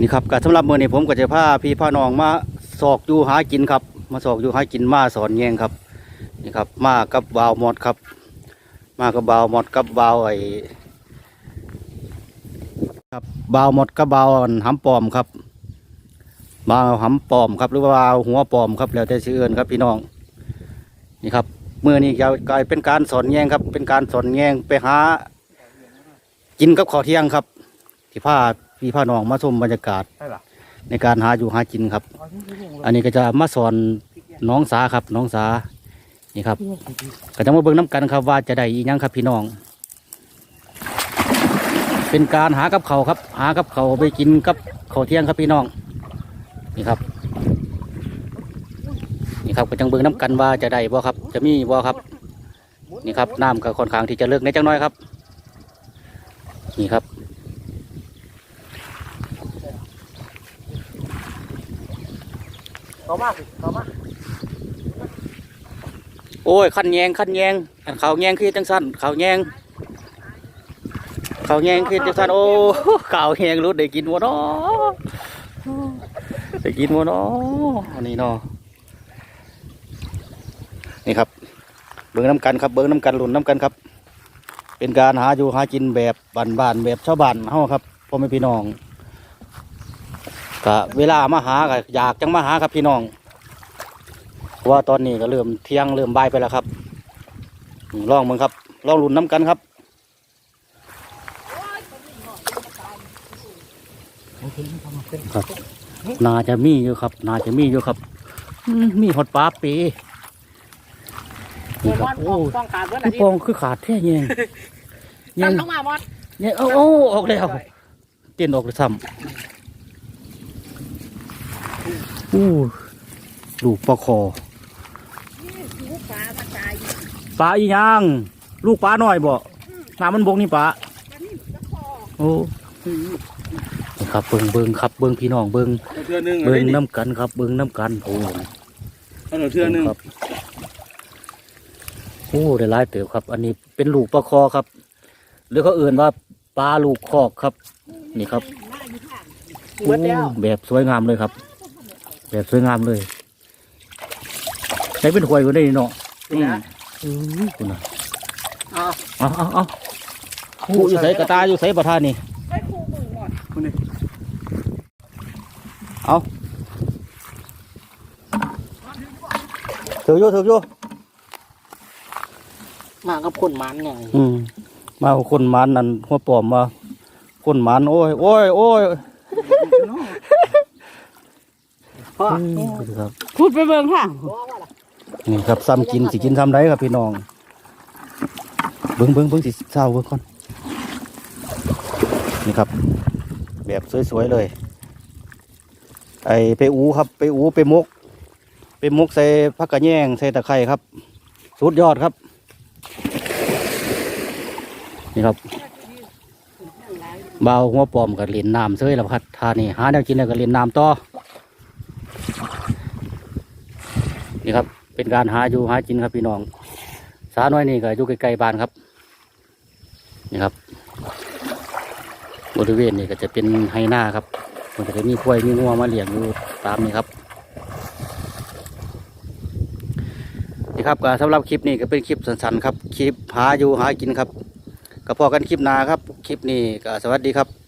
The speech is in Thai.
นี่ครับก็สำหรับมือนี้ผมก็จะพาพี่พาน้องมาสอกอยู่หากินครับ มาสอกอยู่หากินมาสอนแยงครับนี่ครับ มากับบาวหมดครับ มากับบาวหมดกับบาวไอ้ครับบาวหมดกับบาวอันหำปอมครับบาวหำปอมครับ หรือว่าบาวหัวปอมครับแล้วแต่ชื่อเอินครับพี่น้องนี่ครับมื่อนี้จะกลายเป็นการสอนแยงครับ เป็นการสอนแยงไปหา กินกับข้าวเที่ยงครับ ที่พา พี่พาน้องมาชมบรรยากาศใช่หรอในการหาอยู่หากินครับ อันนี้ก็จะมาสอนน้องสาครับ น้องสานี่ครับ ก็จะมาเบิ่งน้กันครับว่าจะได้อีหยังครับพี่น้อง เป็นการหากับเขาวครับ หากับเขาวไปกินกับข้าวเที่ยงครับพี่น้อง นี่ครับ นี่ครับก็จังเบิ่งน้กันว่าจะได้บ่ครับ จะมีบ่ครับ นี่ครับน้ำก็ค่อนข้างที่จะเลิกในจังน้อยครับ นี่ครับ เขามาเขามาโอ้ยขันแยงขันแยงอันเขาแยงคือจังสั้นเขาแยงเขาแยงคือจังสั้นโอ้เขาแยงรุดได้กินวะเนาะได้กินวะเนาะอันนี้เนาะนี่ครับ เบิ้งน้ำกันครับเบิ้งน้ำกันหลุนน้ำกันครับ เป็นการหาอยู่หากินแบบบ้านๆแบบชาวบ้านเฮาครับพ่อแม่พี่น้อง กะเวลามาหาก็อยากจังมาหาครับพี่น้องเพราะว่าตอนนี้ก็เริ่มเที่ยงเริ่มบ่ายไปแล้วครับอืมลองมึงครับลองลุ้นน้ำกันครับครับนาจะมีอยู่ครับ นาจะมีอยู่ครับอืมมีหดปลาปีนี่ครับโอ้ต้องการเพื่อนคือปองคือขาดแท้เงี้ยเงี้ตั้ยงลงมามอดเงี้ยเอาเอาออกแล้วเต้นออกเลยซ้ำ อู้ลูกปลาคอปลาอีหยังลูกปลาหน่อยบ่น้ำมันบกนี่ปลาโอ้นี่ครับเบิงเบิงครับเบิงพี่น้องเบิงเทือนึงเบิงน้ำกันครับ เบิงน้ำกันโอ้เอาเทือนึงครับโอ้ได้หลายเติบครับ อันนี้เป็นลูกปลาคอครับ หรือเขาเอื่นว่าปลาลูกคอกครับ นี่ครับเมื่อแล้วโอ้แบบสวยงามเลยครับ แบบสวยงามเลยใช้เป็นหวยก็ได้เนาะอืมอือคุณน่ะเอาเอาเอาเอาผู้อยู่ใส่กระตาอยู่ใส่ประธานนี่คนนี้เอาถืออยู่ถืออยู่มากับคนมันไงอืมมาเอาคนหมันนั่นหัวปอมมาคนหมันโอ้ยโอ้ยโอ้ย พ่ออืมครับพูดไปเบิ่งค่ะนี่ครับซ้ำกินสิกินซ้ำได้ครับพี่น้องเบิ้งเบิ้งเบิ้งสิเศร้าเบิ้งก่อนนี่ครับ แบบสวยๆเลย ไอไปอูครับ ไปอูไปมก ไปมกใส่ผักกระแยงใส่ตะไคร้ครับ สุดยอดครับ นี่ครับเบาวหัวปอมกับเล่นน้ำเซยแล้วครับทานี่หาแนวกินแล้วก็เล่นน้ำต่อ นี่ครับ เป็นการหาอยู่หากินครับพี่น้อง สาน้อยนี่ก็อยู่ใกล้ๆบ้านครับ นี่ครับ บริเวณนี้ก็จะเป็นไฮนาครับมันจะมีควยมีงัวมาเลี้ยงอยู่ตามนี้ครับนี่ครับก็สำหรับคลิปนี้ก็เป็นคลิปสั้นๆครับ คลิปหาอยู่หากินครับก็พอกันคลิปหน้าครับ คลิปนี้ก็สวัสดีครับ